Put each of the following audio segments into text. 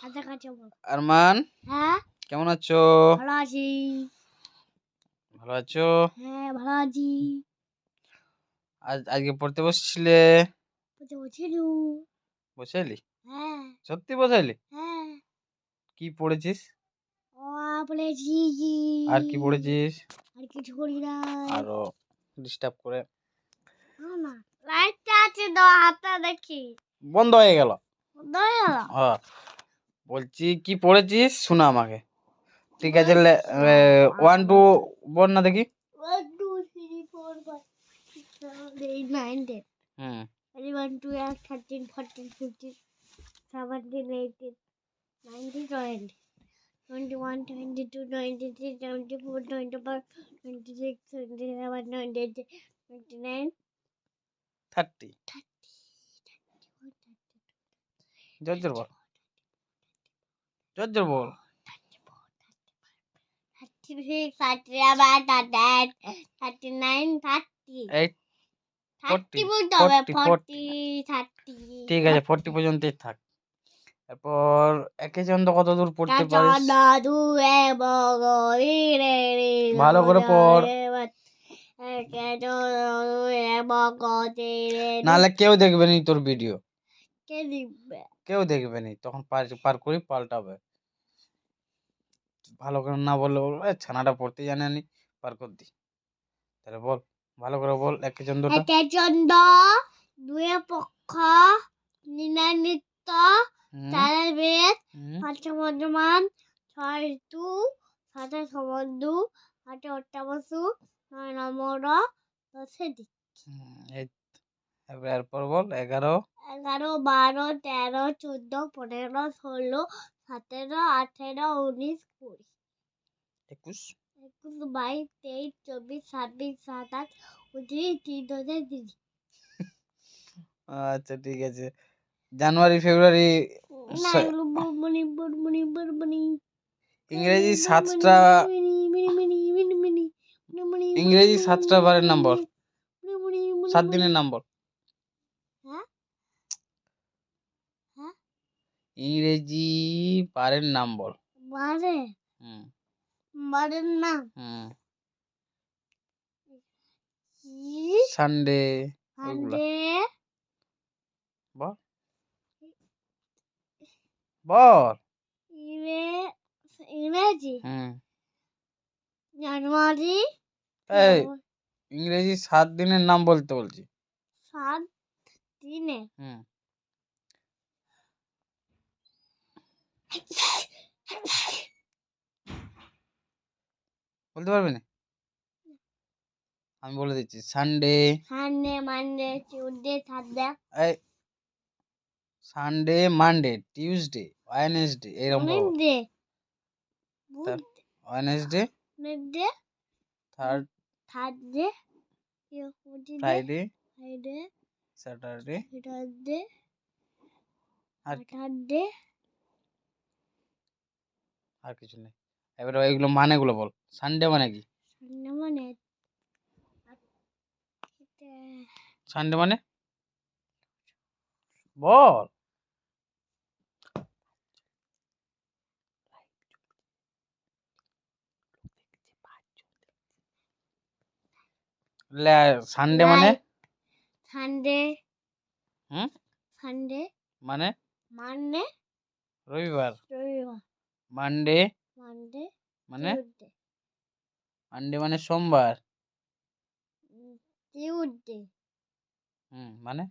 আরমান হ্যাঁ? কেমন আছো? ভালো আছি। ভালো আছো? হ্যাঁ ভালো আছি। আজ আজকে পড়তে বসছিলে? বলছিলু বসাইলি হ্যাঁ। সত্যি বসাইলি হ্যাঁ। কি পড়েছিস? ও বলেছি আর কি পড়েছিস? আর কিছু করি না আরও ডিস্টার্ব করে। না লাইটটা আছে তো হাতটা দেখি। বন্ধ হয়ে গেল। দয়া হ্যাঁ। বলছি কি পড়েছিস? শোনা আমাকে। ঠিক আছে ওয়ান টু বল না দেখি। হুম। ওয়ান টু থার্টিন টোয়েন্টি জোর বল জোর জোর বল thirty-six, thirty-seven, thirty-eight, thirty-nine, thirty. এই Thirty 40, বলতে হবে 40, forty, thirty. ঠিক আছে ফোরটি পর্যন্তই থাক তারপর একে কত দূর পড়তে পারিস ভালো করে পড়। নাহলে কেউ দেখবে নি তোর ভিডিও কে দিবে কেউ দেখবে নি। তখন পার পার করি পাল্টাবে। ভালো করে না বললে বলব "এ, ছানাটা পড়তে জানে নি পার কর দি। তাহলে বল ভালো করে বল একে চন্দ্রটা একে চন্দ্র দুয়ে পক্ষ নিনা নৃত্য হুম, চারে বেদ পাঁচে মধ্যমান ছয় ঋতু সাথে সমুদ্র আটে অট্টাবসু নয় নম্বর দশে দিক। এরপর বল এগারো। এগারো বারো তেরো চোদ্দ পনেরো ষোলো সতেরো আঠেরো উনিশ কুড়ি। একুশ। একুশ বাইশ তেইশ চব্বিশ ছাব্বিশ সাতাশ উনত্রিশ তিন হাজার তিরিশ। আচ্ছা ঠিক আছে। জানুয়ারি ফেব্রুয়ারি ইংরেজি সাতটা ইংরেজি সাতটা বারের নাম্বার। সাত দিনের নাম্বার হ্যাঁ? হ্যাঁ? ইংরেজি বারের নাম্বার বারে? হুম। বারের নাম? হুম। কি সানডে বল। বল। ইংরেজি? হুম। জানুয়ারি? এই ইংরেজি সাত দিনের নাম বলতে বলছি। সাত দিনে? হুম। বলতে পারবি না? আমি বলে দিচ্ছি Sunday Sunday Monday Tuesday Sunday এই সানডে মানডে টিউসডে ওয়েনেসডে এরকম তার- Wednesday Wednesday third Thursday Friday Friday Saturday Saturday আর কি? আর কিছু নেই। এবারে এগুলো মানেগুলো বল। সানডে মানে কি? সানডে মানে সানডে মানে? বল। সানডে মানে? সানডে হুম? সানডে মানে? মানডে রবিবার। রবিবার। মানডে মানডে মানে? মানডে মানে সোমবার? টিউসডে হুম মানে?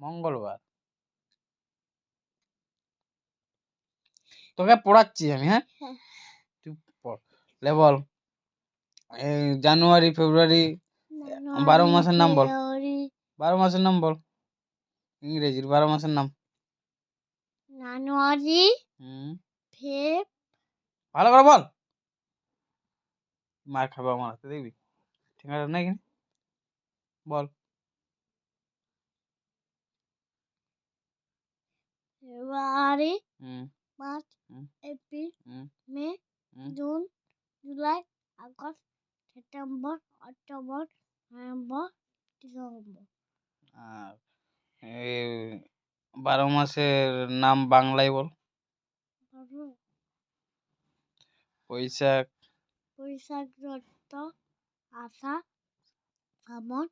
মঙ্গলবার। তোকে পড়াচ্ছি আমি হ্যাঁ? হ্যাঁ। তুই পড় লে বল। এই জানুয়ারি ফেব্রুয়ারি বারো মাসের নাম বল। বারো মাসের নাম বল। ইংরেজির বারো মাসের নাম। জানুয়ারি ফেব ভালো করে বল। মার খাবে আমার হাতে দেখবি? ঠিক আছে নাকি? বল। February March April May June July August September October November December. আর বারো মাসের নাম বাংলায় বল। বৈশাখ। বৈশাখ জ্যৈষ্ঠ আষাঢ় শ্রাবণ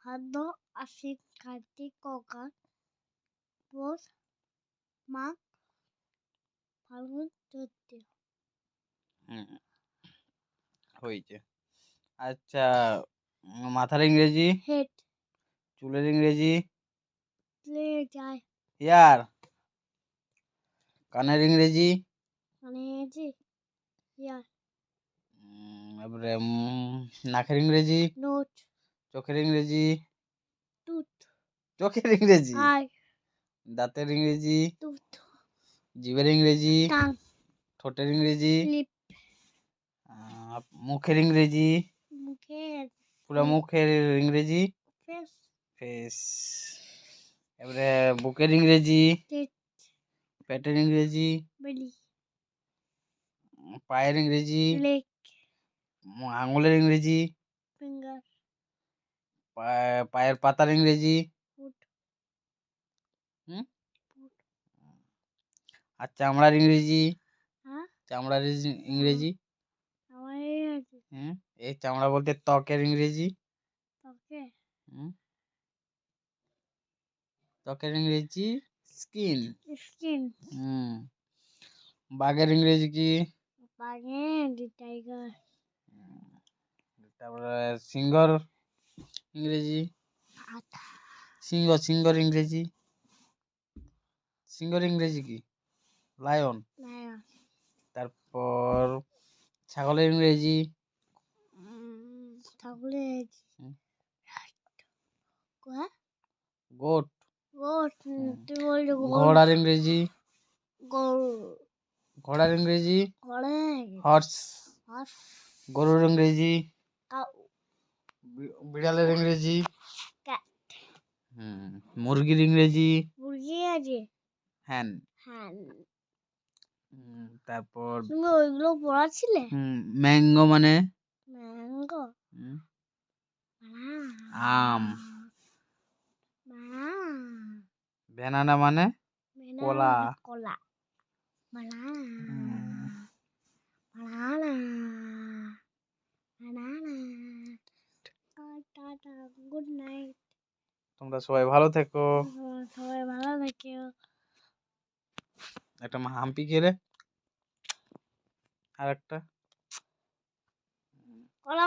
ভাদ্র আশ্বিন কার্তিক অঘ্রান পৌষ মাঘ ফাল্গুন চৈত্র। হয়েছে। আচ্ছা মাথার ইংরেজি? হেড। চুলের ইংরেজি? ইয়ার কানের ইংরেজি যে ইয়ার তারপরে নাকের ইংরেজি নোট চোখের ইংরেজি টুথ চোখের ইংরেজি আই দাঁতের ইংরেজি টুথ জিভের ইংরেজি টাং ঠোঁটের ইংরেজি লিপ মুখের ইংরেজি মুখের পুরো মুখের ইংরেজি ফেস ফেস এবারে বুকের ইংরেজি পেটের ইংরেজি পায়ের ইংরেজি আঙুলের ইংরেজি পায়ের পাতার ইংরেজি। আর চামড়ার ইংরেজি। হ্যাঁ? চামড়ার ইংরেজি। এই চামড়া বলতে ত্বকের ইংরেজি। হুম? ত্বকের ইংরেজি স্কিন। স্কিন। হুম। বাঘের ইংরেজি কি? বাগেন টাইগার। তারপরে সিংহর ইংরেজি। সিংহ সিংহর ইংরেজি। সিংহর ইংরেজি কি? লায়ন। তারপর ছাগলের ইংরেজি। হুম। গোট। ঘোড়ার ইংরেজি। ঘোড়ার ইংরেজি। হর্স গরুর ইংরেজি। বিড়ালের ইংরেজি। মুরগির ইংরেজি। মুরগি আছে? হ্যান হ্যাঁ হুম, তারপর তুমি ওইগুলো পড়াছিলে হুম ম্যাঙ্গো মানে? ম্যাঙ্গো? আম। ব্যানানা মানে কলা। কলা। Tata good night. তোমরা সবাই ভালো থেকো। সবাই ভালো থেকো। একটা মা- হাম্পি খেলে। আর একটা কলা